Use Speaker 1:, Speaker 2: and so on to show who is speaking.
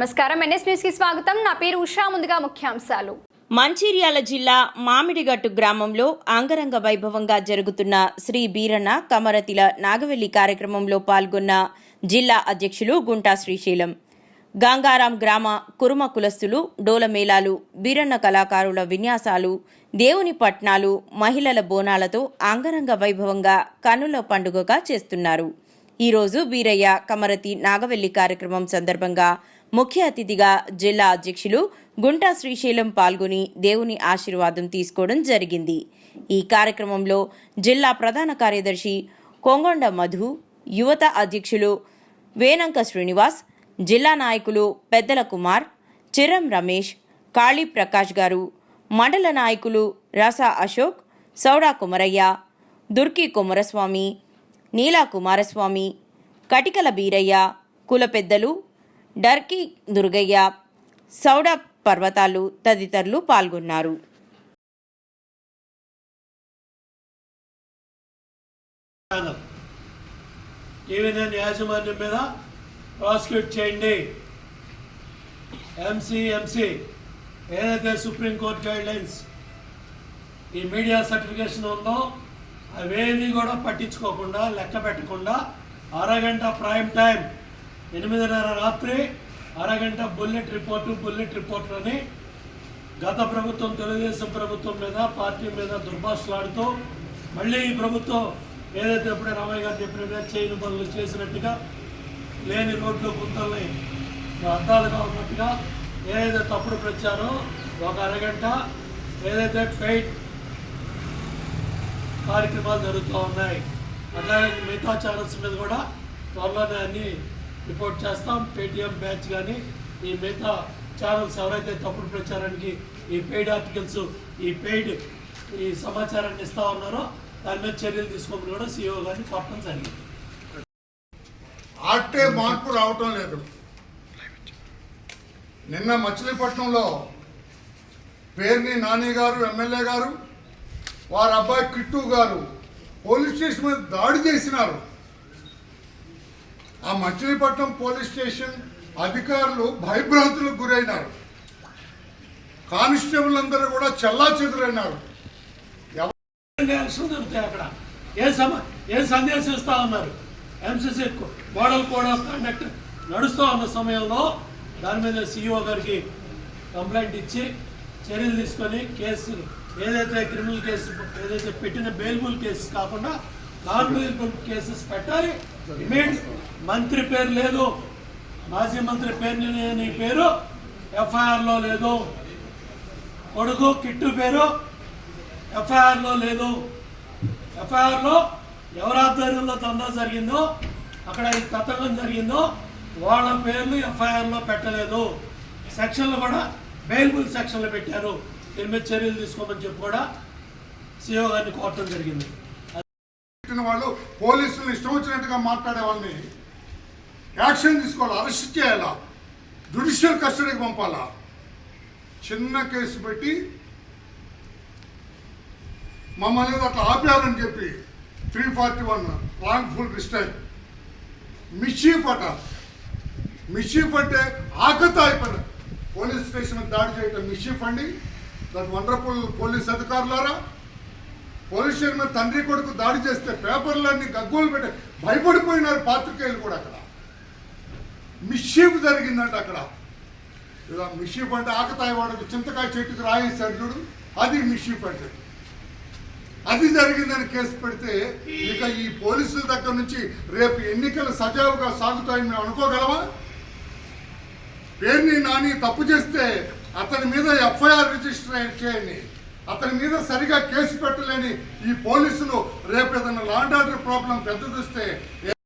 Speaker 1: నమస్కారం. ఎన్ఎస్ న్యూస్కి స్వాగతం. నా పేరు ఉషా. ముందుగా ముఖ్యాంశాలు.
Speaker 2: మంచిర్యాల జిల్లా మామిడిగట్టు గ్రామంలో అంగరంగ వైభవంగా జరుగుతున్న శ్రీ బీరన్న కమరతిల నాగవెల్లి కార్యక్రమంలో పాల్గొన్న జిల్లా అధ్యక్షులు గుంటా శ్రీశైలం. గంగారాం గ్రామ కురుమ కులస్తులు డోలమేళాలు బీరన్న కళాకారుల విన్యాసాలు దేవుని పట్నాలు మహిళల బోనాలతో అంగరంగ వైభవంగా కనుల పండుగగా చేస్తున్నారు. ఈరోజు బీరయ్య కమరతి నాగవెల్లి కార్యక్రమం సందర్భంగా ముఖ్య అతిథిగా జిల్లా అధ్యక్షులు గుంటా శ్రీశైలం పాల్గొని దేవుని ఆశీర్వాదం తీసుకోవడం జరిగింది. ఈ కార్యక్రమంలో జిల్లా ప్రధాన కార్యదర్శి కొంగొండ మధు యువత అధ్యక్షులు వేనంక శ్రీనివాస్ జిల్లా నాయకులు పెద్దల కుమార్ చిరం రమేష్ కాళీ ప్రకాష్ గారు మండల నాయకులు రస అశోక్ సౌడా కుమరయ్య దుర్కి కుమారస్వామి నీలా కుమారస్వామి కటికల బీరయ్య కుల పెద్దలు డర్కి దుర్గయ్య సౌడ పర్వతాలు తదితరులు పాల్గొన్నారు.
Speaker 3: ఛానల్ యాజమాన్యం మీద ప్రాసిక్యూట్ చేయండి. ఎంసీ ఎంసీ ఏదైతే సుప్రీంకోర్టు గైడ్ లైన్స్ ఈ మీడియా సర్టిఫికేషన్ ఉందో అవేమీ కూడా పట్టించుకోకుండా లెక్క పెట్టకుండా అరగంట ప్రైమ్ టైం ఎనిమిదిన్నర రాత్రి అరగంట బుల్లెట్ రిపోర్టు బుల్లెట్ రిపోర్ట్ అని గత ప్రభుత్వం తెలుగుదేశం ప్రభుత్వం మీద పార్టీ మీద దుర్భాషలాడుతూ మళ్ళీ ఈ ప్రభుత్వం ఏదైతే ఎప్పుడే రామయ్య గారు చెప్పినట్టుగా చేయని పనులు చేసినట్టుగా లేని రోడ్లు గుంతల్ని అద్దాలుగా ఉన్నట్టుగా ఏదైతే తప్పుడు ప్రచారం ఒక అరగంట ఏదైతే పెయిడ్ కార్యక్రమాలు జరుగుతూ ఉన్నాయి అట్లాగే మిగతా ఛానల్స్ మీద కూడా త్వరలోనే అన్నీ రిపోర్ట్ చేస్తాం. పేటిఎం బ్యాచ్ కానీ ఈ మిగతా ఛానల్స్ ఎవరైతే తప్పుడు ప్రచారానికి ఈ పెయిడ్ ఆర్టికల్స్ ఈ పెయిడ్ ఈ సమాచారాన్ని ఇస్తా ఉన్నారో దాని మీద చర్యలు తీసుకోమని కూడా సీఈఓ గారిని కోరటం జరిగింది.
Speaker 4: ఆటే మార్పు రావటం లేదు. నిన్న మచిలీపట్నంలో పేర్ని నాని గారు ఎమ్మెల్యే గారు వారి అబ్బాయి కిట్టు గారు పోలీస్ స్టేషన్ మీద దాడి చేసినారు. ఆ మచిలీపట్నం పోలీస్ స్టేషన్ అధికారులు భయభ్రాంతులకు గురైనారు. కానిస్టేబుల్ అందరూ కూడా చల్లా చెదురైనారు
Speaker 3: అక్కడ. ఏ సమ ఏ సందేశం ఇస్తా ఉన్నారు? MCC model code of conduct నడుస్తూ ఉన్న సమయంలో దాని మీద సిఇఓ గారికి కంప్లైంట్ ఇచ్చి చర్యలు తీసుకొని కేసు ఏదైతే క్రిమినల్ కేసు ఏదైతే పెట్టిన బెయిల్బుల్ కేసు కాకుండా నాన్ కేసెస్ పెట్టాలి. ఇమీడియట్ మంత్రి పేరు లేదు. మాజీ మంత్రి పేరు నీ పేరు ఎఫ్ఐఆర్లో లేదు. కొడుకు కిట్టు పేరు ఎఫ్ఐఆర్లో లేదు. ఎఫ్ఐఆర్లో ఎవరి ఆధ్వర్యంలో దందా జరిగిందో అక్కడ ఈ తతంగం జరిగిందో వాళ్ళ పేర్లు ఎఫ్ఐఆర్లో పెట్టలేదు. సెక్షన్లు కూడా బెయిల్బుల్ సెక్షన్లు పెట్టారు. దీని మీద చర్యలు తీసుకోమని చెప్పి కూడా సీఓ గారిని కోరటం జరిగింది.
Speaker 4: పెట్టిన వాళ్ళు పోలీసులు ఇష్టం వచ్చినట్టుగా మాట్లాడే వాళ్ళని యాక్షన్ తీసుకోవాలి? అరెస్ట్ చేయాలా? జుడిషియల్ కస్టడీకి పంపాలా? చిన్న కేసు పెట్టి మమ్మల్ని అట్లా ఆపారని చెప్పి three forty one wrongful restraint mischief అట మిషీఫ్ అంటే ఆకతా అయిపోయిన పోలీస్ స్టేషన్ దాడి చేయటం మిషీఫ్ అండి దాని వండర్ఫుల్ పోలీస్ అధికారులారా పోలీస్ స్టేషన్ మీద తండ్రి కొడుకు దాడి చేస్తే పేపర్లన్నీ గగ్గోలు పెట్టి భయపడిపోయినారు పాత్రికేయులు కూడా అక్కడ. మిషీఫ్ జరిగిందంట అక్కడ. ఇలా మిషీఫ్ అంటే ఆకతాయి వాడు చింతకాయ చెట్టుకు రాయేశాడు చూడు అది మిషీఫ్ అంటే. అది జరిగిందని కేసు పెడితే ఇక ఈ పోలీసుల దగ్గర నుంచి రేపు ఎన్నికలు సజావుగా సాగుతాయని మేము అనుకోగలవా పేరుని నాని తప్పు చేస్తే అతని మీద ఎఫ్ఐఆర్ రిజిస్టర్ చేయండి. అతని మీద సరిగా కేసు పెట్టలేని ఈ పోలీసులు రేపు ఏదైనా లాండ్ ఆర్డర్ ప్రాబ్లం పెద్దదిస్తే